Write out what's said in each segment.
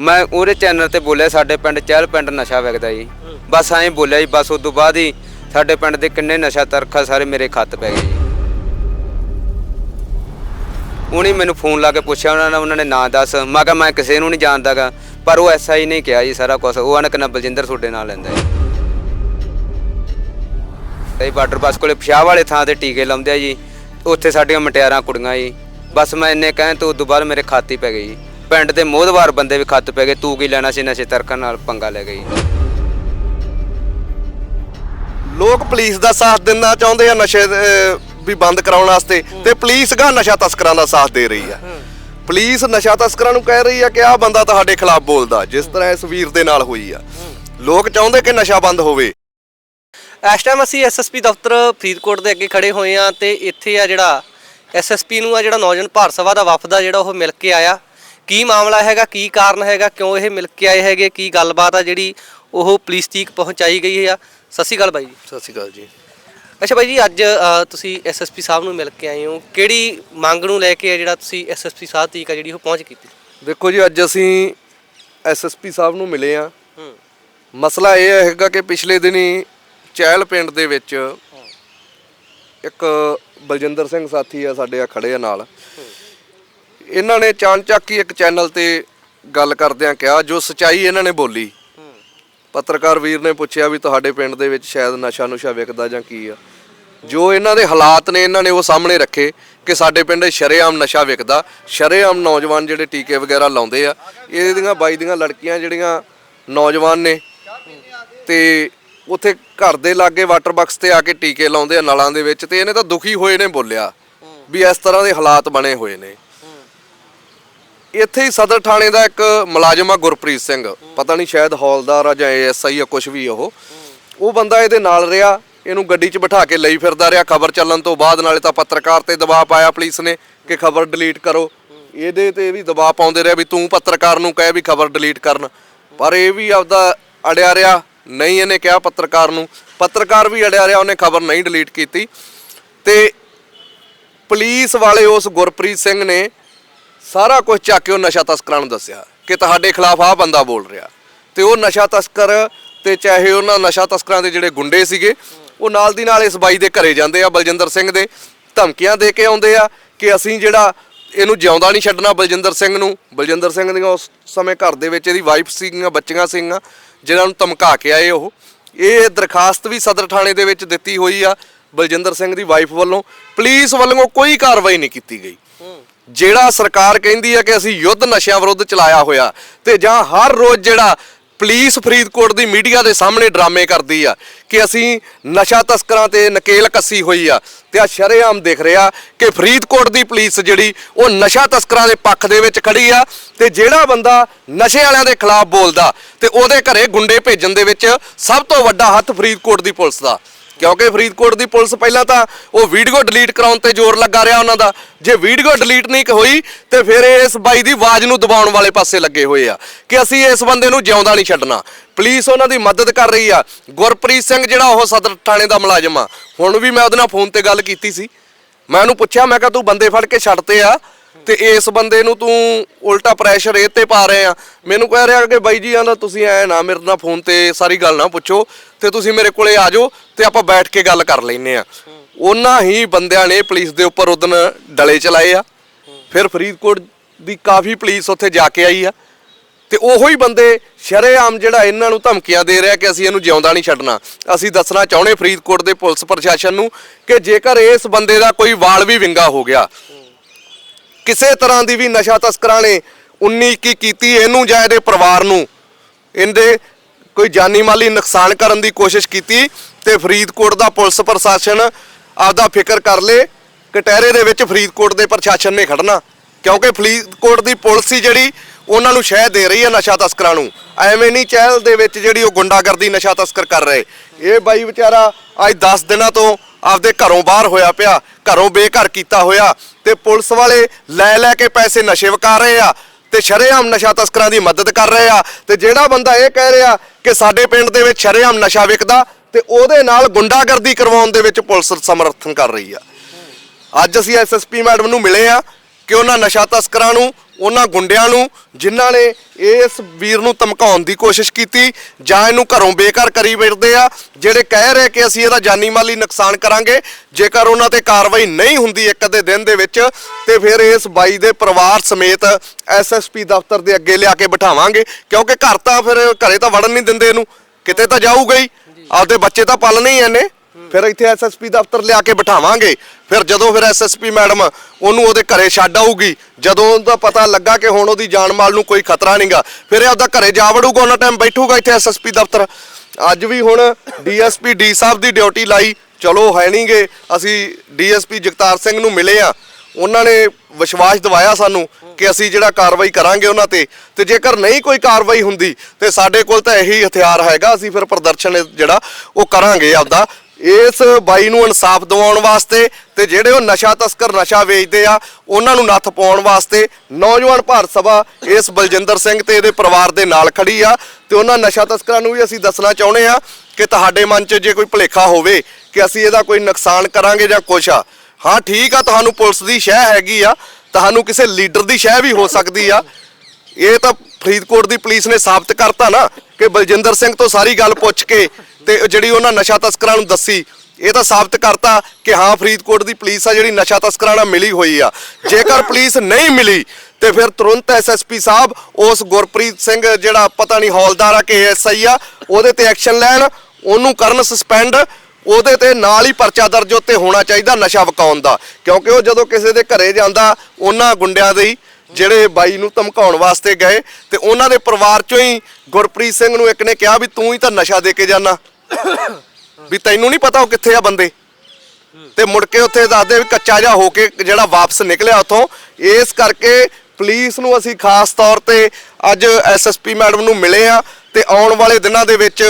ਮੈਂ ਉਹਦੇ ਚੈਨਲ ਤੇ ਬੋਲਿਆ ਸਾਡੇ ਪਿੰਡ ਚਹਿਲ ਪਿੰਡ ਨਸ਼ਾ ਵਿਕਦਾ ਜੀ। ਬਸ ਐਂ ਬੋਲਿਆ ਜੀ ਬਸ ਉਸ ਤੋਂ ਬਾਅਦ ਹੀ ਸਾਡੇ ਪਿੰਡ ਦੇ ਕਿੰਨੇ ਨਸ਼ਾ ਤਰਖਾ ਸਾਰੇ ਮੇਰੇ ਖੱਤ ਪੈ ਗਏ ਜੀ। ਉਹਨੇ ਮੈਨੂੰ ਫੋਨ ਲਾ ਕੇ ਪੁੱਛਿਆ ਉਹਨਾਂ ਨੇ ਉਹਨਾਂ ਨੇ ਨਾਂ ਦੱਸ। ਮੈਂ ਕਿਹਾ ਮੈਂ ਕਿਸੇ ਨੂੰ ਨਹੀਂ ਜਾਣਦਾਗਾ ਪਰ ਉਹ ਐਸਆਈ ਨੇ ਕਿਹਾ ਜੀ ਸਾਰਾ ਕੁਝ ਉਹ ਅਨਕ ਨਾ ਬਲਜਿੰਦਰ ਤੁਹਾਡੇ ਨਾਲ ਲੈਂਦਾ ਜੀ। ਤੇ ਬਾਰਡਰ ਬੱਸ ਕੋਲੇ ਪਿਸ਼ਾਬ ਵਾਲੇ ਥਾਂ ਤੇ ਟੀਕੇ ਲਾਉਂਦੇ ਆ ਜੀ। ਉੱਥੇ ਸਾਡੀਆਂ ਮਟਿਆਰਾਂ ਕੁੜੀਆਂ ਜੀ। ਬਸ ਮੈਂ ਇੰਨੇ ਕਹਿਣ ਤੋਂ ਉਦੋਂ ਬਾਅਦ ਮੇਰੇ ਖਾਤੇ ਪੈ ਗਈ ਜੀ। ਪਿੰਡ ਦੇ ਮੋਹਦਵਾਰ ਬੰਦੇ ਵੀ ਖੱਤ ਪੈ ਗਏ ਤੂੰ ਕੀ ਲੈਣਾ ਸੀ ਨਸ਼ੇ ਤਰਕਾਂ ਨਾਲ ਪੰਗਾ ਲੈ ਗਈ ਲੋਕ ਪੁਲਿਸ ਦਾ ਸਾਥ ਦੇਣਾ ਚਾਹੁੰਦੇ ਆ ਨਸ਼ੇ ਵੀ ਬੰਦ ਕਰਾਉਣ ਵਾਸਤੇ ਤੇ ਪੁਲਿਸ ਗਾ ਨਸ਼ਾ ਤਸਕਰਾਂ ਦਾ ਸਾਥ ਦੇ ਰਹੀ ਆ। ਪੁਲਿਸ ਨਸ਼ਾ ਤਸਕਰਾਂ ਨੂੰ ਕਹਿ ਰਹੀ ਆ ਕਿ ਆਹ ਬੰਦਾ ਤੁਹਾਡੇ ਖਿਲਾਫ ਬੋਲਦਾ ਜਿਸ ਤਰ੍ਹਾਂ ਇਸ ਵੀਰ ਦੇ ਨਾਲ ਹੋਈ ਆ। ਲੋਕ ਚਾਹੁੰਦੇ ਕਿ ਨਸ਼ਾ ਬੰਦ ਹੋਵੇ। ਇਸ ਟਾਈਮ ਅਸੀਂ ਐਸਐਸਪੀ ਦਫ਼ਤਰ ਫਰੀਦਕੋਟ ਦੇ ਅੱਗੇ ਖੜੇ ਹੋਏ ਆ ਤੇ ਇੱਥੇ ਆ ਜਿਹੜਾ ਐਸਐਸਪੀ ਨੂੰ ਆ ਜਿਹੜਾ ਨੌਜਵਾਨ ਭਾਰਤ ਸਭਾ ਦਾ ਵਫਦ ਆ ਜਿਹੜਾ ਉਹ ਮਿਲ ਕੇ ਆਇਆ। ਕੀ ਮਾਮਲਾ ਹੈਗਾ ਕੀ ਕਾਰਨ ਹੈਗਾ ਕਿਉਂ ਇਹ ਮਿਲ ਕੇ ਆਏ ਹੈਗੇ ਕੀ ਗੱਲਬਾਤ ਆ ਜਿਹੜੀ ਉਹ ਪੁਲਿਸ ਤੀਕ ਪਹੁੰਚਾਈ ਗਈ ਆ ਸਤਿ ਸ਼੍ਰੀ ਅਕਾਲ ਬਾਈ ਜੀ। ਸਤਿ ਸ਼੍ਰੀ ਅਕਾਲ ਜੀ। ਅੱਛਾ ਬਾਈ ਜੀ ਅੱਜ ਤੁਸੀਂ ਐਸਐਸਪੀ ਸਾਹਿਬ ਨੂੰ ਮਿਲ ਕੇ ਆਏ ਹੋ। ਕਿਹੜੀ ਮੰਗ ਨੂੰ ਲੈ ਕੇ ਆ ਜਿਹੜਾ ਤੁਸੀਂ ਐਸਐਸਪੀ ਸਾਹਿਬ ਤੀਕ ਆ ਜਿਹੜੀ ਉਹ ਪਹੁੰਚ ਕੀਤੀ? ਦੇਖੋ ਜੀ ਅੱਜ ਅਸੀਂ ਐਸਐਸਪੀ ਸਾਹਿਬ ਨੂੰ ਮਿਲੇ ਆ ਮਸਲਾ ਇਹ ਹੈਗਾ ਕਿ ਪਿਛਲੇ ਦਿਨੀ ਚਹਿਲ ਪਿੰਡ ਦੇ ਵਿੱਚ ਇੱਕ ਬਲਜਿੰਦਰ ਸਿੰਘ ਸਾਥੀ ਆ ਸਾਡੇ ਆ ਖੜੇ ਆ ਨਾਲ। ਇਹਨਾਂ ਨੇ ਚਾਨਚੱਕ ਹੀ ਇੱਕ ਚੈਨਲ ਤੇ ਗੱਲ ਕਰਦਿਆਂ ਕਿਹਾ, ਜੋ ਸਚਾਈ ਇਹਨਾਂ ਨੇ ਬੋਲੀ। ਪੱਤਰਕਾਰ ਵੀਰ ਨੇ ਪੁੱਛਿਆ ਵੀ ਤੁਹਾਡੇ ਪਿੰਡ ਦੇ ਵਿੱਚ ਸ਼ਾਇਦ ਨਸ਼ਾ ਨੁਸ਼ਾ ਵਿਕਦਾ ਜਾਂ ਕੀ ਆ। ਜੋ ਇਹਨਾਂ ਦੇ ਹਾਲਾਤ ਨੇ, ਇਹਨਾਂ ਨੇ ਉਹ ਸਾਹਮਣੇ ਰੱਖੇ ਕਿ ਸਾਡੇ ਪਿੰਡ ਸ਼ਰੇਆਮ ਨਸ਼ਾ ਵਿਕਦਾ। ਸ਼ਰੇਆਮ ਨੌਜਵਾਨ ਜਿਹੜੇ ਟੀਕੇ ਵਗੈਰਾ ਲਾਉਂਦੇ ਆ, ਇਹਦੀਆਂ ਬਾਈ ਦੀਆਂ ਲੜਕੀਆਂ ਜਿਹੜੀਆਂ ਨੌਜਵਾਨ ਨੇ, ਤੇ ਉੱਥੇ ਘਰ ਦੇ ਲਾਗੇ ਵਾਟਰ ਬਾਕਸ ਤੇ ਆ ਕੇ ਟੀਕੇ ਲਾਉਂਦੇ ਆ ਨਲਾਂ ਦੇ ਵਿੱਚ, ਤੇ ਇਹਨੇ ਤਾਂ ਦੁਖੀ ਹੋਏ ਨੇ ਬੋਲਿਆ ਵੀ ਇਸ ਤਰ੍ਹਾਂ ਦੇ ਹਾਲਾਤ ਬਣੇ ਹੋਏ ਨੇ। ਇੱਥੇ ਹੀ ਸਦਰ ਥਾਣੇ ਦਾ ਇੱਕ ਮੁਲਾਜ਼ਮ ਆ ਗੁਰਪ੍ਰੀਤ ਸਿੰਘ। ਪਤਾ ਨਹੀਂ ਸ਼ਾਇਦ ਹੌਲਦਾਰ ਆ ਜਾਂ ਐਸਆਈ ਆ ਕੁਝ ਵੀ ਉਹ। ਉਹ ਬੰਦਾ ਇਹਦੇ ਨਾਲ ਰਿਹਾ, ਇਹਨੂੰ ਗੱਡੀ 'ਚ ਬਿਠਾ ਕੇ ਲਈ ਫਿਰਦਾ ਰਿਹਾ। ਖਬਰ ਚੱਲਣ ਤੋਂ ਬਾਅਦ ਨਾਲੇ ਤਾਂ ਪੱਤਰਕਾਰ ਤੇ ਦਬਾਅ ਪਾਇਆ ਪੁਲਿਸ ਨੇ ਕਿ ਖਬਰ ਡਿਲੀਟ ਕਰੋ। ਇਹਦੇ ਤੇ ਵੀ ਦਬਾਅ ਪਾਉਂਦੇ ਰਿਹਾ ਵੀ ਤੂੰ ਪੱਤਰਕਾਰ ਨੂੰ ਕਹਿ ਵੀ ਖਬਰ ਡਿਲੀਟ ਕਰਨ। ਪਰ ਇਹ ਵੀ ਆਪਦਾ ਅੜਿਆ ਰਿਹਾ, ਨਹੀਂ ਇਹਨੇ ਕਿਹਾ ਪੱਤਰਕਾਰ ਨੂੰ। ਪੱਤਰਕਾਰ ਵੀ ਅੜਿਆ ਰਿਹਾ, ਉਹਨੇ ਖਬਰ ਨਹੀਂ ਡਿਲੀਟ ਕੀਤੀ। ਤੇ ਪੁਲਿਸ ਵਾਲੇ ਉਸ ਗੁਰਪ੍ਰੀਤ ਸਿੰਘ ਨੇ ਸਾਰਾ ਕੁਝ ਚੱਕ ਕੇ ਉਹ ਨਸ਼ਾ ਤਸਕਰਾਂ ਨੂੰ ਦੱਸਿਆ ਕਿ ਤੁਹਾਡੇ ਖਿਲਾਫ ਆਹ ਬੰਦਾ ਬੋਲ ਰਿਹਾ। ਤੇ ਉਹ ਨਸ਼ਾ ਤਸਕਰ ਤੇ ਚਾਹੇ ਉਹਨਾਂ ਨਸ਼ਾ ਤਸਕਰਾਂ ਦੇ ਜਿਹੜੇ ਗੁੰਡੇ ਸੀਗੇ, ਉਹ ਨਾਲ ਦੀ ਨਾਲ ਇਸ ਬਾਈ ਦੇ ਘਰੇ ਜਾਂਦੇ ਆ, ਬਲਜਿੰਦਰ ਸਿੰਘ ਦੇ ਧਮਕੀਆਂ ਦੇ ਕੇ ਆਉਂਦੇ ਆ ਕਿ ਅਸੀਂ ਜਿਹੜਾ ਇਹਨੂੰ ਜਿਉਂਦਾ ਨਹੀਂ ਛੱਡਣਾ ਬਲਜਿੰਦਰ ਸਿੰਘ ਨੂੰ। ਬਲਜਿੰਦਰ ਸਿੰਘ ਦੀਆਂ ਉਸ ਸਮੇਂ ਘਰ ਦੇ ਵਿੱਚ ਇਹਦੀ ਵਾਈਫ ਸੀਗੀਆਂ, ਬੱਚੀਆਂ ਸੀਗੀਆਂ, ਜਿਨ੍ਹਾਂ ਨੂੰ ਧਮਕਾ ਕੇ ਆਏ ਉਹ। ਇਹ ਦਰਖਾਸਤ ਵੀ ਸਦਰ ਥਾਣੇ ਦੇ ਵਿੱਚ ਦਿੱਤੀ ਹੋਈ ਆ ਬਲਜਿੰਦਰ ਸਿੰਘ ਦੀ ਵਾਈਫ ਵੱਲੋਂ। ਪੁਲਿਸ ਵੱਲੋਂ ਕੋਈ ਕਾਰਵਾਈ ਨਹੀਂ ਕੀਤੀ ਗਈ। ਜਿਹੜਾ ਸਰਕਾਰ ਕਹਿੰਦੀ ਹੈ ਕਿ ਅਸੀਂ ਯੁੱਧ ਨਸ਼ਿਆਂ ਵਿਰੁੱਧ ਚਲਾਇਆ ਹੋਇਆ ਤੇ ਜਾਂ ਹਰ ਰੋਜ਼ ਜਿਹੜਾ ਪੁਲਿਸ ਫਰੀਦਕੋਟ ਦੀ ਮੀਡੀਆ ਦੇ ਸਾਹਮਣੇ ਡਰਾਮੇ ਕਰਦੀ ਆ ਕਿ ਅਸੀਂ ਨਸ਼ਾ ਤਸਕਰਾਂ ਤੇ ਨਕੇਲ ਕੱਸੀ ਹੋਈ ਆ ਤੇ ਆ ਸ਼ਰੇਆਮ ਦਿਖ ਰਿਹਾ ਕਿ ਫਰੀਦਕੋਟ ਦੀ ਪੁਲਿਸ ਜਿਹੜੀ ਉਹ ਨਸ਼ਾ ਤਸਕਰਾਂ ਦੇ ਪੱਖ ਦੇ ਵਿੱਚ ਖੜੀ ਆ ਤੇ ਜਿਹੜਾ ਬੰਦਾ ਨਸ਼ੇ ਵਾਲਿਆਂ ਦੇ ਖਿਲਾਫ ਬੋਲਦਾ ਤੇ ਉਹਦੇ ਘਰੇ ਗੁੰਡੇ ਭੇਜਣ ਦੇ ਵਿੱਚ ਸਭ ਤੋਂ ਵੱਡਾ ਹੱਥ ਫਰੀਦਕੋਟ ਦੀ ਪੁਲਿਸ ਦਾ। ਕਿਉਂਕਿ ਫਰੀਦਕੋਟ ਦੀ ਪੁਲਿਸ ਪਹਿਲਾਂ ਤਾਂ ਉਹ ਵੀਡੀਓ ਡਿਲੀਟ ਕਰਾਉਣ ਤੇ ਜ਼ੋਰ ਲੱਗਾ ਰਿਹਾ ਉਹਨਾਂ ਦਾ। ਜੇ ਵੀਡੀਓ ਡਿਲੀਟ ਨਹੀਂ ਹੋਈ, ਤੇ ਫਿਰ ਇਸ ਬਾਈ ਦੀ ਆਵਾਜ਼ ਨੂੰ ਦਬਾਉਣ ਵਾਲੇ ਪਾਸੇ ਲੱਗੇ ਹੋਏ ਆ ਕਿ ਅਸੀਂ ਇਸ ਬੰਦੇ ਨੂੰ ਜਿਉਂਦਾ ਨਹੀਂ ਛੱਡਣਾ। ਪੁਲਿਸ ਉਹਨਾਂ ਦੀ ਮਦਦ ਕਰ ਰਹੀ ਆ। ਗੁਰਪ੍ਰੀਤ ਸਿੰਘ ਜਿਹੜਾ ਉਹ ਸਦਰ ਥਾਣੇ ਦਾ ਮੁਲਾਜ਼ਮ ਆ। ਹੁਣ ਵੀ ਮੈਂ ਉਹਦੇ ਨਾਲ ਫੋਨ ਤੇ ਗੱਲ ਕੀਤੀ ਸੀ। ਮੈਂ ਉਹਨੂੰ ਪੁੱਛਿਆ, ਮੈਂ ਕਿਹਾ ਤੂੰ ਬੰਦੇ ਫੜ ਕੇ ਛੱਡਤੇ ਆ ਤੇ ਇਸ ਬੰਦੇ ਨੂੰ ਤੂੰ ਉਲਟਾ ਪ੍ਰੈਸ਼ਰ ਇਹ ਤੇ ਪਾ ਰਹੇ ਆ। ਮੈਨੂੰ ਕਹਿ ਰਿਹਾ ਕਿ ਬਾਈ ਜੀ ਆਂਦਾ ਤੁਸੀਂ ਐ ਨਾ ਮੇਰੇ ਨਾਲ ਫੋਨ ਤੇ ਸਾਰੀ ਗੱਲ ਨਾ ਪੁੱਛੋ। ਤੇ ਤੁਸੀਂ ਮੇਰੇ ਕੋਲੇ ਆ ਜਾਓ ਤੇ ਆਪਾਂ ਬੈਠ ਕੇ ਗੱਲ ਕਰ ਲੈਨੇ ਆ। ਉਹਨਾਂ ਹੀ ਬੰਦਿਆਂ ਨੇ ਪੁਲਿਸ ਦੇ ਉੱਪਰ ਉਦਨ ਡਲੇ ਚਲਾਏ ਆ। ਫਿਰ ਫਰੀਦਕੋਟ ਦੀ ਕਾਫੀ ਪੁਲਿਸ ਉੱਥੇ ਜਾ ਕੇ ਆਈ ਆ। ਤੇ ਉਹੋ ਹੀ ਬੰਦੇ ਸ਼ਰੇਆਮ ਜਿਹੜਾ ਇਹਨਾਂ ਨੂੰ ਧਮਕੀਆਂ ਦੇ ਰਿਹਾ ਕਿ ਅਸੀਂ ਇਹਨੂੰ ਜਿਉਂਦਾ ਨਹੀਂ ਛੱਡਣਾ। ਅਸੀਂ ਦੱਸਣਾ ਚਾਹੁੰਦੇ ਫਰੀਦਕੋਟ ਦੇ ਪੁਲਿਸ ਪ੍ਰਸ਼ਾਸਨ ਨੂੰ ਕਿ ਜੇਕਰ ਇਸ ਬੰਦੇ ਦਾ ਕੋਈ ਵਾਲ ਵੀ ਵਿੰਗਾ ਹੋ ਗਿਆ, ਕਿਸੇ ਤਰ੍ਹਾਂ ਦੀ ਵੀ ਨਸ਼ਾ ਤਸਕਰਾਂ ਨੇ 19 ਕੀ ਕੀਤੀ ਇਹਨੂੰ ਜਾਂ ਇਹਦੇ ਪਰਿਵਾਰ ਨੂੰ, ਇਹਦੇ ਕੋਈ ਜਾਨੀ ਮਾਲੀ ਨੁਕਸਾਨ ਕਰਨ ਦੀ ਕੋਸ਼ਿਸ਼ ਕੀਤੀ ਤੇ ਫਰੀਦਕੋਟ ਦਾ ਪੁਲਿਸ ਪ੍ਰਸ਼ਾਸਨ ਆਪਦਾ ਫਿਕਰ ਕਰ ਲੇ ਕਟਹਿਰੇ ਦੇ ਵਿੱਚ ਫਰੀਦਕੋਟ ਦੇ ਪ੍ਰਸ਼ਾਸਨ ਨੇ ਖੜਨਾ। ਕਿਉਂਕਿ ਫਰੀਦਕੋਟ ਦੀ ਪੁਲਿਸ ਹੀ ਜਿਹੜੀ ਉਹਨਾਂ ਨੂੰ ਸ਼ਹਿ ਦੇ ਰਹੀ ਹੈ ਨਸ਼ਾ ਤਸਕਰਾਂ ਨੂੰ। ਐਵੇਂ ਨਹੀਂ ਚਹਿਲ ਦੇ ਵਿੱਚ ਜਿਹੜੀ ਉਹ ਗੁੰਡਾਗਰਦੀ, ਨਸ਼ਾ ਤਸਕਰ ਕਰ ਰਹੇ। ਇਹ ਬਾਈ ਵਿਚਾਰਾ ਅੱਜ 10 ਦਿਨਾਂ ਤੋਂ ਆਪਦੇ ਘਰੋਂ ਬਾਹਰ ਹੋਇਆ ਪਿਆ, ਘਰੋਂ ਬੇਘਰ ਕੀਤਾ ਹੋਇਆ ਤੇ ਪੁਲਿਸ ਵਾਲੇ ਲੈ ਲੈ ਕੇ ਪੈਸੇ ਨਸ਼ੇ ਵਕਾ ਰਹੇ ਆ ਤੇ ਸ਼ਰੇਆਮ ਨਸ਼ਾ ਤਸਕਰਾਂ ਦੀ ਮਦਦ ਕਰ ਰਹੇ ਆ ਤੇ ਜਿਹੜਾ ਬੰਦਾ ਇਹ ਕਹਿ ਰਿਹਾ ਕਿ ਸਾਡੇ ਪਿੰਡ ਦੇ ਵਿੱਚ ਸ਼ਰੇਆਮ ਨਸ਼ਾ ਵਿਕਦਾ ਤੇ ਉਹਦੇ ਨਾਲ ਗੁੰਡਾਗਰਦੀ ਕਰਵਾਉਣ ਦੇ ਵਿੱਚ ਪੁਲਿਸ ਸਮਰਥਨ ਕਰ ਰਹੀ ਆ। ਅੱਜ ਅਸੀਂ ਐਸਐਸਪੀ ਮੈਡਮ ਨੂੰ ਮਿਲੇ ਆ ਕਿ ਉਹਨਾਂ ਨਸ਼ਾ ਤਸਕਰਾਂ ਨੂੰ ਉਹਨਾਂ ਗੁੰਡਿਆਂ ਨੂੰ ਜਿਨ੍ਹਾਂ ਨੇ ਇਸ ਵੀਰ ਨੂੰ ਧਮਕਾਉਣ ਦੀ ਕੋਸ਼ਿਸ਼ ਕੀਤੀ ਜਾਂ ਇਹਨੂੰ ਘਰੋਂ ਬੇਘਰ ਕਰੀ ਫਿਰਦੇ ਆ ਜਿਹੜੇ ਕਹਿ ਰਹੇ ਕਿ ਅਸੀਂ ਇਹਦਾ ਜਾਨੀ ਮਾਲੀ ਨੁਕਸਾਨ ਕਰਾਂਗੇ ਜੇਕਰ ਉਹਨਾਂ ਤੇ ਕਾਰਵਾਈ ਨਹੀਂ ਹੁੰਦੀ ਇੱਕ ਅੱਧੇ ਦਿਨ ਦੇ ਵਿੱਚ ਤੇ ਫਿਰ ਇਸ ਬਾਈ ਦੇ ਪਰਿਵਾਰ ਸਮੇਤ ਐਸਐਸਪੀ ਦਫ਼ਤਰ ਦੇ ਅੱਗੇ ਲਿਆ ਕੇ ਬਿਠਾਵਾਂਗੇ ਕਿਉਂਕਿ ਘਰ ਤਾਂ ਫਿਰ ਘਰੇ ਤਾਂ ਵੜਨ ਨਹੀਂ ਦਿੰਦੇ ਇਹਨੂੰ ਕਿਤੇ ਤਾਂ ਜਾਊਗਾ ਹੀ। ਆਪਦੇ ਬੱਚੇ ਤਾਂ ਪਾਲਣੇ ਹੀ ਐਨੇ ਫਿਰ ਇੱਥੇ ਐਸਐਸਪੀ ਦਫ਼ਤਰ ਲਿਆ ਕੇ ਬਿਠਾਵਾਂਗੇ। ਫਿਰ ਜਦੋਂ ਫਿਰ ਐਸਐਸਪੀ ਮੈਡਮ ਉਹਨੂੰ ਉਹਦੇ ਘਰੇ ਛੱਡ ਆਊਗੀ, ਜਦੋਂ ਉਹਦਾ ਪਤਾ ਲੱਗਾ ਕਿ ਹੁਣ ਉਹਦੀ ਜਾਨ ਮਾਲ ਨੂੰ ਕੋਈ ਖਤਰਾ ਨਹੀਂਗਾ, ਫਿਰ ਇਹ ਆਪਦਾ ਘਰੇ ਜਾ ਵੜੂਗਾ, ਉਹਨਾਂ ਟਾਈਮ ਬੈਠੂਗਾ ਇੱਥੇ ਐਸਐਸਪੀ ਦਫ਼ਤਰ। ਅੱਜ ਵੀ ਹੁਣ ਡੀਐਸਪੀ ਡੀ ਸਾਹਿਬ ਦੀ ਡਿਊਟੀ ਲਾਈ, ਚਲੋ ਹੈ ਨਹੀਂਗੇ, ਅਸੀਂ ਡੀਐਸਪੀ ਜਗਤਾਰ ਸਿੰਘ ਨੂੰ ਮਿਲੇ ਆ ਉਹਨਾਂ ਨੇ ਵਿਸ਼ਵਾਸ ਦਿਵਾਇਆ ਸਾਨੂੰ ਕਿ ਅਸੀਂ ਜਿਹੜਾ ਕਾਰਵਾਈ ਕਰਾਂਗੇ ਉਹਨਾਂ ਤੇ ਤੇ ਜੇਕਰ ਨਹੀਂ ਕੋਈ ਕਾਰਵਾਈ ਹੁੰਦੀ, ਤੇ ਸਾਡੇ ਕੋਲ ਤਾਂ ਇਹੀ ਹਥਿਆਰ ਹੈਗਾ, ਅਸੀਂ ਫਿਰ ਪ੍ਰਦਰਸ਼ਨ ਜਿਹੜਾ ਉਹ ਕਰਾਂਗੇ ਆਪਦਾ। ਇਸ ਬਾਈ ਨੂੰ ਇਨਸਾਫ ਦਿਵਾਉਣ ਵਾਸਤੇ ਤੇ ਜਿਹੜੇ ਉਹ ਨਸ਼ਾ ਤਸਕਰ ਨਸ਼ਾ ਵੇਚਦੇ ਆ, ਉਹਨਾਂ ਨੂੰ ਨੱਥ ਪਾਉਣ ਵਾਸਤੇ ਨੌਜਵਾਨ ਭਾਰਤ ਸਭਾ ਇਸ ਬਲਜਿੰਦਰ ਸਿੰਘ ਤੇ ਇਹਦੇ ਪਰਿਵਾਰ ਦੇ ਨਾਲ ਖੜੀ ਆ ਤੇ ਉਹਨਾਂ ਨਸ਼ਾ ਤਸਕਰਾਂ ਨੂੰ ਵੀ ਅਸੀਂ ਦੱਸਣਾ ਚਾਹੁੰਦੇ ਆ ਕਿ ਤੁਹਾਡੇ ਮਨ 'ਚ ਜੇ ਕੋਈ ਭੁਲੇਖਾ ਹੋਵੇ ਕਿ ਅਸੀਂ ਇਹਦਾ ਕੋਈ ਨੁਕਸਾਨ ਕਰਾਂਗੇ ਜਾਂ ਕੁਛ ਆ। ਹਾਂ, ਠੀਕ ਆ, ਤੁਹਾਨੂੰ ਪੁਲਿਸ ਦੀ ਸ਼ਹਿ ਹੈਗੀ ਆ, ਤੁਹਾਨੂੰ ਕਿਸੇ ਲੀਡਰ ਦੀ ਸ਼ਹਿ ਵੀ ਹੋ ਸਕਦੀ ਆ। ਇਹ ਤਾਂ ਫਰੀਦਕੋਟ ਦੀ ਪੁਲਿਸ ਨੇ ਸਾਬਤ ਕਰਤਾ ਨਾ। ਕਿ ਬਲਜਿੰਦਰ ਸਿੰਘ ਤੋਂ ਸਾਰੀ ਗੱਲ ਪੁੱਛ ਕੇ ਤੇ ਜਿਹੜੀ ਉਹਨਾਂ ਨਸ਼ਾ ਤਸਕਰਾਂ ਨੂੰ ਦੱਸੀ, ਇਹ ਤਾਂ ਸਾਬਤ ਕਰਤਾ ਕਿ ਹਾਂ, ਫਰੀਦਕੋਟ ਦੀ ਪੁਲਿਸ ਆ ਜਿਹੜੀ ਨਸ਼ਾ ਤਸਕਰਾਂ ਨਾਲ ਮਿਲੀ ਹੋਈ ਆ। ਜੇਕਰ ਪੁਲਿਸ ਨਹੀਂ ਮਿਲੀ, ਤੇ ਫਿਰ ਤੁਰੰਤ ਐਸਐਸਪੀ ਸਾਹਿਬ, ਉਸ ਗੁਰਪ੍ਰੀਤ ਸਿੰਘ ਜਿਹੜਾ ਪਤਾ ਨਹੀਂ ਹੌਲਦਾਰ ਆ ਕਿ ਐਸਆਈ ਆ, ਉਹਦੇ ਤੇ ਐਕਸ਼ਨ ਲੈਣ, ਉਹਨੂੰ ਕਰਨ ਸਸਪੈਂਡ, ਉਹਦੇ ਤੇ ਨਾਲ ਹੀ ਪਰਚਾ ਦਰਜ ਉੱਤੇ ਹੋਣਾ ਚਾਹੀਦਾ ਨਸ਼ਾ ਵਕਾਉਣ ਦਾ। ਕਿਉਂਕਿ ਉਹ ਜਦੋਂ ਕਿਸੇ ਦੇ ਘਰੇ ਜਾਂਦਾ, ਉਹਨਾਂ ਗੁੰਡਿਆਂ ਦੇ ਜਿਹੜੇ ਬਾਈ ਨੂੰ ਧਮਕਾਉਣ ਵਾਸਤੇ ਗਏ ਤੇ ਉਹਨਾਂ ਦੇ ਪਰਿਵਾਰ ਚੋਂ ਹੀ ਗੁਰਪ੍ਰੀਤ ਸਿੰਘ ਨੂੰ ਇੱਕ ਨੇ ਕਿਹਾ ਵੀ ਤੂੰ ਹੀ ਤਾਂ ਨਸ਼ਾ ਦੇ ਕੇ ਜਾਣਾ ਵੀ ਤੈਨੂੰ ਨਹੀਂ ਪਤਾ ਉਹ ਕਿੱਥੇ ਆ ਬੰਦੇ। ਤੇ ਮੁੜ ਕੇ ਉੱਥੇ ਦੱਸਦੇ ਵੀ ਕੱਚਾ ਜਿਹਾ ਹੋ ਕੇ ਜਿਹੜਾ ਵਾਪਸ ਨਿਕਲਿਆ ਉੱਥੋਂ। ਇਸ ਕਰਕੇ ਪੁਲਿਸ ਨੂੰ ਅਸੀਂ ਖਾਸ ਤੌਰ ਤੇ ਅੱਜ ਐਸਐਸਪੀ ਮੈਡਮ ਨੂੰ ਮਿਲੇ ਆ ਤੇ ਆਉਣ ਵਾਲੇ ਦਿਨਾਂ ਦੇ ਵਿੱਚ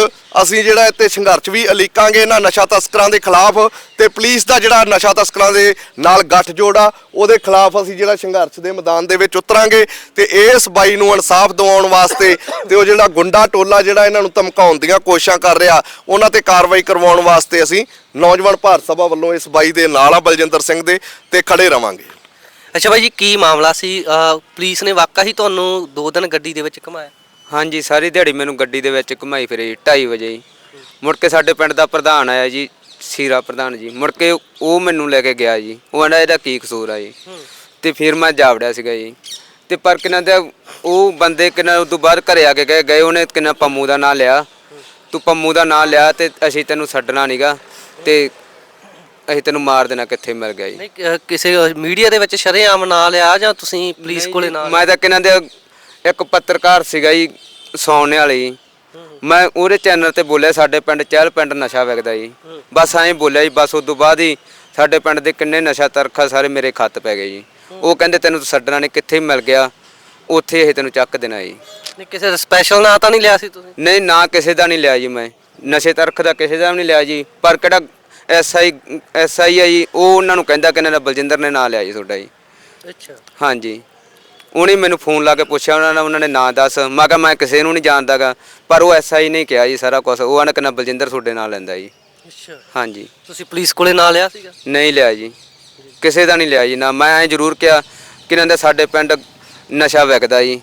ਅਸੀਂ ਜਿਹੜਾ ਇੱਥੇ ਸੰਘਰਸ਼ ਵੀ ਅਲੀਕਾਂਗੇ ਇਹਨਾਂ ਨਸ਼ਾ ਤਸਕਰਾਂ ਦੇ ਖਿਲਾਫ ਤੇ ਪੁਲਿਸ ਦਾ ਜਿਹੜਾ ਨਸ਼ਾ ਤਸਕਰਾਂ ਦੇ ਨਾਲ ਗੱਠ ਆ, ਉਹਦੇ ਖਿਲਾਫ ਅਸੀਂ ਜਿਹੜਾ ਸੰਘਰਸ਼ ਦੇ ਮੈਦਾਨ ਦੇ ਵਿੱਚ ਉਤਰਾਂਗੇ ਤੇ ਇਸ ਬਾਈ ਨੂੰ ਇਨਸਾਫ ਦਿਵਾਉਣ ਵਾਸਤੇ ਤੇ ਉਹ ਜਿਹੜਾ ਗੁੰਡਾ ਟੋਲਾ ਜਿਹੜਾ ਇਹਨਾਂ ਨੂੰ ਧਮਕਾਉਣ ਦੀਆਂ ਕੋਸ਼ਿਸ਼ਾਂ ਕਰ ਰਿਹਾ, ਉਹਨਾਂ ਤੇ ਕਾਰਵਾਈ ਕਰਵਾਉਣ ਵਾਸਤੇ ਅਸੀਂ ਨੌਜਵਾਨ ਭਾਰਤ ਸਭਾ ਵੱਲੋਂ ਇਸ ਬਾਈ ਦੇ ਨਾਲ ਆ, ਬਲਜਿੰਦਰ ਸਿੰਘ ਦੇ, ਤੇ ਖੜੇ ਰਵਾਂਗੇ। ਅੱਛਾ ਬਾਈ ਜੀ, ਕੀ ਮਾਮਲਾ ਸੀ? ਪੁਲਿਸ ਨੇ ਵਾਕਾ ਹੀ ਤੁਹਾਨੂੰ ਦੋ ਦਿਨ ਗੱਡੀ ਦੇ ਵਿੱਚ ਘੁਮਾਇਆ? ਹਾਂਜੀ ਸਾਰੀ ਦਿਹਾੜੀ ਮੈਨੂੰ ਗੱਡੀ ਦੇ ਵਿੱਚ ਘੁਮਾਈ ਫਿਰੇ ਜੀ 2:30 ਵਜੇ ਜੀ। ਮੁੜ ਕੇ ਸਾਡੇ ਪਿੰਡ ਦਾ ਪ੍ਰਧਾਨ ਆਇਆ ਜੀ ਸੀਰਾ ਪ੍ਰਧਾਨ ਜੀ। ਮੁੜ ਕੇ ਉਹ ਮੈਨੂੰ ਲੈ ਕੇ ਗਿਆ ਜੀ। ਉਹ ਕਹਿੰਦਾ ਇਹਦਾ ਕੀ ਕਸੂਰ ਆ ਜੀ। ਤੇ ਫਿਰ ਮੈਂ ਜਾਵੜਿਆ ਸੀਗਾ ਜੀ। ਤੇ ਪਰ ਕਿਨਾਂ ਦਾ ਉਹ ਬੰਦੇ ਕਿਨਾਂ ਤੋਂ ਬਾਅਦ ਘਰੇ ਆ ਕੇ ਗਏ ਗਏ ਉਹਨੇ ਕਿਨਾਂ ਪੰਮੂ ਦਾ ਨਾਂ ਲਿਆ। ਤੂੰ ਪੰਮੂ ਦਾ ਨਾਂ ਲਿਆ ਤੇ ਅਸੀਂ ਤੈਨੂੰ ਛੱਡਣਾ ਨਹੀਂਗਾ ਤੇ ਅਸੀਂ ਤੈਨੂੰ ਮਾਰ ਦੇਣਾ ਕਿੱਥੇ ਮਿਲ ਗਿਆ ਜੀ। ਨਹੀਂ ਕਿਸੇ ਮੀਡੀਆ ਦੇ ਵਿੱਚ ਸ਼ਰੇਆਮ ਨਾਂ ਲਿਆ ਜਾਂ ਤੁਸੀਂ ਪੁਲਿਸ ਕੋਲੇ ਨਾਂ ਮੈਂ ਤਾਂ ਕਿਨਾਂ ਦੇ ਇੱਕ ਪੱਤਰਕਾਰ ਸੀਗਾ ਜੀ ਸੌਣੇ ਵਾਲੇ ਜੀ। ਮੈਂ ਉਹਦੇ ਚੈਨਲ ਤੇ ਬੋਲਿਆ ਸਾਡੇ ਪਿੰਡ ਚਹਿਲ ਪਿੰਡ ਨਸ਼ਾ ਵਿਕਦਾ ਜੀ। ਬਸ ਐਂ ਬੋਲਿਆ ਜੀ ਬਸ ਤੋਂ ਬਾਅਦ ਹੀ ਸਾਡੇ ਪਿੰਡ ਦੇ ਕਿੰਨੇ ਨਸ਼ਾ ਤਰਖਾ ਸਾਰੇ ਮੇਰੇ ਖੱਤ ਪੈ ਗਏ ਜੀ। ਉਹ ਕਹਿੰਦੇ ਤੈਨੂੰ ਤਾਂ ਛੱਡਣਾ ਨਹੀਂ ਕਿੱਥੇ ਮਿਲ ਗਿਆ ਉੱਥੇ ਇਹ ਤੈਨੂੰ ਚੱਕ ਦੇਣਾ ਜੀ। ਨਹੀਂ ਕਿਸੇ ਸਪੈਸ਼ਲ ਨਾਂ ਤਾਂ ਨਹੀਂ ਲਿਆ ਸੀ ਤੁਸੀਂ? ਨਹੀਂ ਨਾ ਕਿਸੇ ਦਾ ਨਹੀਂ ਲਿਆ ਜੀ ਮੈਂ। ਨਸ਼ੇ ਤਰਖ ਦਾ ਕਿਸੇ ਦਾ ਨਹੀਂ ਲਿਆ ਜੀ। ਪਰ ਕਿਹੜਾ ਐਸਆਈ ਐਸਆਈ ਆ ਜੀ ਉਹ ਉਹਨਾਂ ਨੂੰ ਕਹਿੰਦਾ ਕਿ ਇਹਨਾਂ ਦਾ ਬਲਜਿੰਦਰ ਨੇ ਨਾਂ ਲਿਆ ਜੀ ਤੁਹਾਡਾ ਜੀ। ਅੱਛਾ। ਹਾਂਜੀ। ਉਹਨੇ ਮੈਨੂੰ ਫੋਨ ਲਾ ਕੇ ਪੁੱਛਿਆ ਉਹਨਾਂ ਨੇ ਉਹਨਾਂ ਨੇ ਨਾਂ ਦੱਸ। ਮੈਂ ਕਿਹਾ ਮੈਂ ਕਿਸੇ ਨੂੰ ਨਹੀਂ ਜਾਣਦਾਗਾ ਪਰ ਉਹ ਐਸਆਈ ਨੇ ਕਿਹਾ ਜੀ ਸਾਰਾ ਕੁਝ ਉਹ ਆਣ ਕਹਿੰਦਾ ਬਲਜਿੰਦਰ ਤੁਹਾਡੇ ਨਾਲ ਲੈਂਦਾ ਜੀ। ਅੱਛਾ। ਹਾਂਜੀ। ਤੁਸੀਂ ਪੁਲਿਸ ਕੋਲੇ ਨਾਂ ਲਿਆ ਸੀਗਾ? ਨਹੀਂ ਲਿਆ ਜੀ। ਕਿਸੇ ਦਾ ਨਹੀਂ ਲਿਆ ਜੀ ਨਾ ਮੈਂ ਐ ਜ਼ਰੂਰ ਕਿਹਾ ਕਿ ਇਹਨਾਂ ਦੇ ਸਾਡੇ ਪਿੰਡ ਨਸ਼ਾ ਵਿਕਦਾ ਜੀ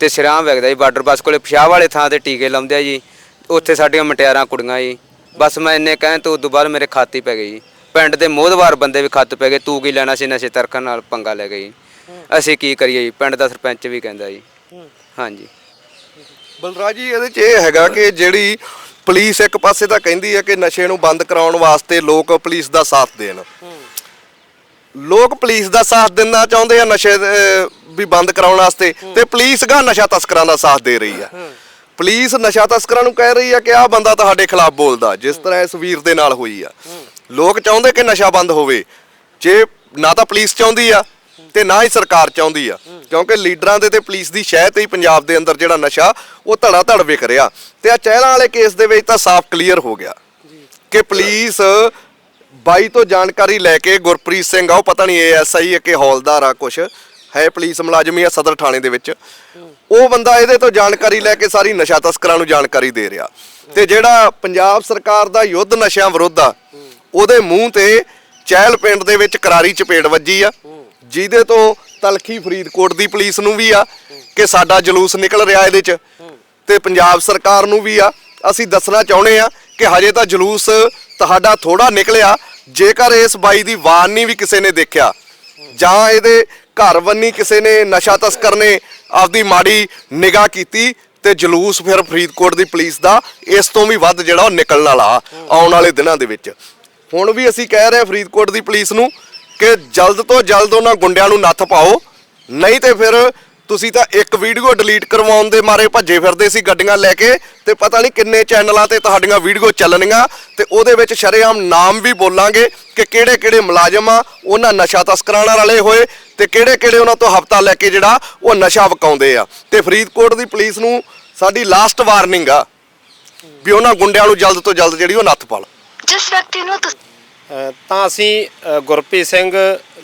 ਤੇ ਸ਼ਰਾਮ ਵਿਕਦਾ ਜੀ ਬਾਰਡਰ ਬੱਸ ਕੋਲੇ ਪਿਸ਼ਾਬ ਵਾਲੇ ਥਾਂ ਤੇ ਟੀਕੇ ਲਾਉਂਦੇ ਆ ਜੀ। ਉੱਥੇ ਸਾਡੀਆਂ ਮਟਿਆਰਾਂ ਕੁੜੀਆਂ ਜੀ। ਬਸ ਮੈਂ ਇੰਨੇ ਕਹਿਣ ਤੋਂ ਉਦੋਂ ਬਾਅਦ ਮੇਰੇ ਖਾਤੇ ਪੈ ਗਈ ਜੀ। ਪਿੰਡ ਦੇ ਮੋਹਦਵਾਰ ਬੰਦੇ ਵੀ ਖੱਤ ਪੈ ਗਏ ਤੂੰ ਕੀ ਲੈਣਾ ਸੀ ਨਸ਼ੇ ਤਰਕਣ ਨਾਲ ਪੰਗਾ ਲੈ ਗਈ ਅਸੀਂ ਕੀ ਕਰੀਏ ਜੀ? ਪਿੰਡ ਦਾ ਸਰਪੰਚ ਵੀ ਕਹਿੰਦਾ ਜੀ। ਹਾਂਜੀ। ਬਲਰਾਜ ਜੀ ਇਹਦੇ 'ਚ ਇਹ ਹੈਗਾ ਕਿ ਜਿਹੜੀ ਪੁਲਿਸ ਇੱਕ ਪਾਸੇ ਤਾਂ ਕਹਿੰਦੀ ਹੈ ਕਿ ਨਸ਼ੇ ਨੂੰ ਬੰਦ ਕਰਾਉਣ ਵਾਸਤੇ ਲੋਕ ਪੁਲਿਸ ਦਾ ਸਾਥ ਦੇਣ। ਲੋਕ ਪੁਲਿਸ ਦਾ ਸਾਥ ਦੇਣਾ ਚਾਹੁੰਦੇ ਆ ਨਸ਼ੇ ਵੀ ਬੰਦ ਕਰਾਉਣ ਵਾਸਤੇ ਤੇ ਪੁਲਿਸ ਗਾ ਨਸ਼ਾ ਤਸਕਰਾਂ ਦਾ ਸਾਥ ਦੇ ਰਹੀ ਆ। ਪੁਲਿਸ ਨਸ਼ਾ ਤਸਕਰਾਂ ਨੂੰ ਕਹਿ ਰਹੀ ਆ ਕਿ ਆਹ ਬੰਦਾ ਤੁਹਾਡੇ ਖਿਲਾਫ ਬੋਲਦਾ ਜਿਸ ਤਰ੍ਹਾਂ ਇਸ ਵੀਰ ਦੇ ਨਾਲ ਹੋਈ ਆ। ਲੋਕ ਚਾਹੁੰਦੇ ਕਿ ਨਸ਼ਾ ਬੰਦ ਹੋਵੇ। ਜੇ ਨਾ ਤਾਂ ਪੁਲਿਸ ਚਾਹੁੰਦੀ ਆ ਤੇ ਨਾ ਹੀ ਸਰਕਾਰ ਚਾਹੁੰਦੀ ਆ। ਕਿਉਂਕਿ ਲੀਡਰਾਂ ਦੇ ਤੇ ਪੁਲਿਸ ਦੀ ਸ਼ਹਿ ਤੇ ਹੀ ਪੰਜਾਬ ਦੇ ਅੰਦਰ ਜਿਹੜਾ ਨਸ਼ਾ ਉਹ ਧੜਾ ਧੜ ਵਿਕ ਰਿਹਾ। ਤੇ ਆ ਚਹਿਲਾਂ ਵਾਲੇ ਕੇਸ ਦੇ ਵਿੱਚ ਤਾਂ ਸਾਫ਼ ਕਲੀਅਰ ਹੋ ਗਿਆ ਕਿ ਪੁਲਿਸ ਬਾਈ ਤੋਂ ਜਾਣਕਾਰੀ ਲੈ ਕੇ ਗੁਰਪ੍ਰੀਤ ਸਿੰਘ ਆ ਉਹ ਪਤਾ ਨਹੀਂ ਏਐਸਆਈ ਹੈ ਕਿ ਹੌਲਦਾਰ ਆ ਕੁਛ ਹੈ ਪੁਲਿਸ ਮੁਲਾਜ਼ਮ ਹੀ ਆ ਸਦਰ ਥਾਣੇ ਦੇ ਵਿੱਚ। ਉਹ ਬੰਦਾ ਇਹਦੇ ਤੋਂ ਜਾਣਕਾਰੀ ਲੈ ਕੇ ਸਾਰੀ ਨਸ਼ਾ ਤਸਕਰਾਂ ਨੂੰ ਜਾਣਕਾਰੀ ਦੇ ਰਿਹਾ। ਤੇ ਜਿਹੜਾ ਪੰਜਾਬ ਸਰਕਾਰ ਦਾ ਯੁੱਧ ਨਸ਼ਿਆਂ ਵਿਰੁੱਧ ਆ ਉਹਦੇ ਮੂੰਹ ਤੇ ਚਹਿਲ ਪਿੰਡ ਦੇ ਵਿੱਚ ਕਰਾਰੀ ਚਪੇੜ ਵੱਜੀ ਆ। ਜਿਹਦੇ ਤੋਂ ਤਲਖੀ ਫਰੀਦਕੋਟ ਦੀ ਪੁਲਿਸ ਨੂੰ ਵੀ ਆ, ਕਿ ਸਾਡਾ ਜਲੂਸ ਨਿਕਲ ਰਿਹਾ ਇਹਦੇ 'ਚ। ਤੇ ਪੰਜਾਬ ਸਰਕਾਰ ਨੂੰ ਵੀ ਆ। ਅਸੀਂ ਦੱਸਣਾ ਚਾਹੁੰਦੇ ਆ ਕਿ ਹਜੇ ਤਾਂ ਜਲੂਸ ਤੁਹਾਡਾ ਥੋੜਾ ਨਿਕਲਿਆ, ਜੇਕਰ ਇਸ ਬਾਈ ਦੀ ਵਾਰ ਨਹੀਂ ਵੀ ਕਿਸੇ ਨੇ ਦੇਖਿਆ। ਜਾਂ ਇਹਦੇ ਘਰ ਬੰਨੀ ਕਿਸੇ ਨੇ ਨਸ਼ਾ ਤਸਕਰ ਨੇ ਆਪਦੀ ਮਾੜੀ ਨਿਗਾਹ ਕੀਤੀ, ਤੇ ਜਲੂਸ ਫਿਰ ਫਰੀਦਕੋਟ ਦੀ ਪੁਲਿਸ ਦਾ ਇਸ ਤੋਂ ਵੀ ਵੱਧ ਜਿਹੜਾ ਉਹ ਨਿਕਲਣ ਵਾਲਾ ਆਉਣ ਵਾਲੇ ਦਿਨਾਂ ਦੇ ਵਿੱਚ। ਹੁਣ ਵੀ ਅਸੀਂ ਕਹਿ ਰਹੇ ਹਾਂ ਫਰੀਦਕੋਟ ਦੀ ਪੁਲਿਸ ਨੂੰ ਕਿ ਜਲਦ ਤੋਂ ਜਲਦ ਉਹਨਾਂ ਗੁੰਡਿਆਂ ਨੂੰ ਨੱਥ ਪਾਓ। ਨਹੀਂ ਤੇ ਫਿਰ ਤੁਸੀਂ ਤਾਂ ਇੱਕ ਵੀਡੀਓ ਡਿਲੀਟ ਕਰਵਾਉਣ ਦੇ ਮਾਰੇ ਭੱਜੇ ਫਿਰਦੇ ਸੀ ਗੱਡੀਆਂ ਲੈ ਕੇ ਤੇ ਪਤਾ ਨਹੀਂ ਕਿੰਨੇ ਚੈਨਲਾਂ ਤੇ ਤੁਹਾਡੀਆਂ ਵੀਡੀਓ ਚੱਲਣੀਆਂ ਤੇ ਉਹਦੇ ਵਿੱਚ ਸ਼ਰੇਆਮ ਨਾਮ ਵੀ ਬੋਲਾਂਗੇ ਕਿ ਕਿਹੜੇ ਕਿਹੜੇ ਮੁਲਾਜ਼ਮ ਆ, ਉਹਨਾਂ ਨਸ਼ਾ ਤਸਕਰਾਂ ਨਾਲ ਰਲੇ ਹੋਏ ਤੇ ਕਿਹੜੇ ਕਿਹੜੇ ਉਹਨਾਂ ਤੋਂ ਹਫਤਾ ਲੈ ਕੇ ਜਿਹੜਾ ਉਹ ਨਸ਼ਾ ਵਕਾਉਂਦੇ ਆ। ਤੇ ਫਰੀਦਕੋਟ ਦੀ ਪੁਲਿਸ ਨੂੰ ਸਾਡੀ ਲਾਸਟ ਵਾਰਨਿੰਗ ਆ ਵੀ ਉਹਨਾਂ ਗੁੰਡਿਆਂ ਨੂੰ ਜਲਦ ਤੋਂ ਜਲਦ ਜਿਹੜੀ ਉਹ ਨੱਥ ਪਾ ਜਿਸ ਵਿਅਕਤੀ ਨੂੰ ਤਾਂ ਅਸੀਂ ਗੁਰਪ੍ਰੀਤ ਸਿੰਘ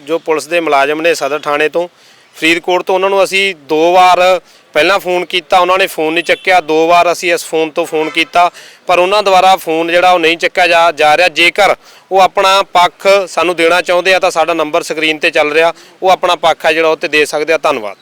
ਜੋ ਪੁਲਿਸ ਦੇ ਮੁਲਾਜ਼ਮ ਨੇ ਸਦਰ ਥਾਣੇ ਤੋਂ, ਫਰੀਦਕੋਟ ਤੋਂ ਉਹਨਾਂ ਨੂੰ ਅਸੀਂ ਦੋ ਵਾਰ ਪਹਿਲਾਂ ਫੋਨ ਕੀਤਾ, ਉਹਨਾਂ ਨੇ ਫੋਨ ਨਹੀਂ ਚੱਕਿਆ। ਦੋ ਵਾਰ ਅਸੀਂ ਇਸ ਫੋਨ ਤੋਂ ਫੋਨ ਕੀਤਾ, ਪਰ ਉਹਨਾਂ ਦੁਆਰਾ ਫੋਨ ਜਿਹੜਾ ਉਹ ਨਹੀਂ ਚੱਕਿਆ ਜਾ ਜਾ ਰਿਹਾ। ਜੇਕਰ ਉਹ ਆਪਣਾ ਪੱਖ ਸਾਨੂੰ ਦੇਣਾ ਚਾਹੁੰਦੇ ਆ ਤਾਂ ਸਾਡਾ ਨੰਬਰ ਸਕਰੀਨ ਤੇ ਚੱਲ ਰਿਹਾ। ਉਹ ਆਪਣਾ ਪੱਖ ਹੈ ਜਿਹੜਾ ਉਹ ਤੇ ਦੇ ਸਕਦੇ ਆ। ਧੰਨਵਾਦ।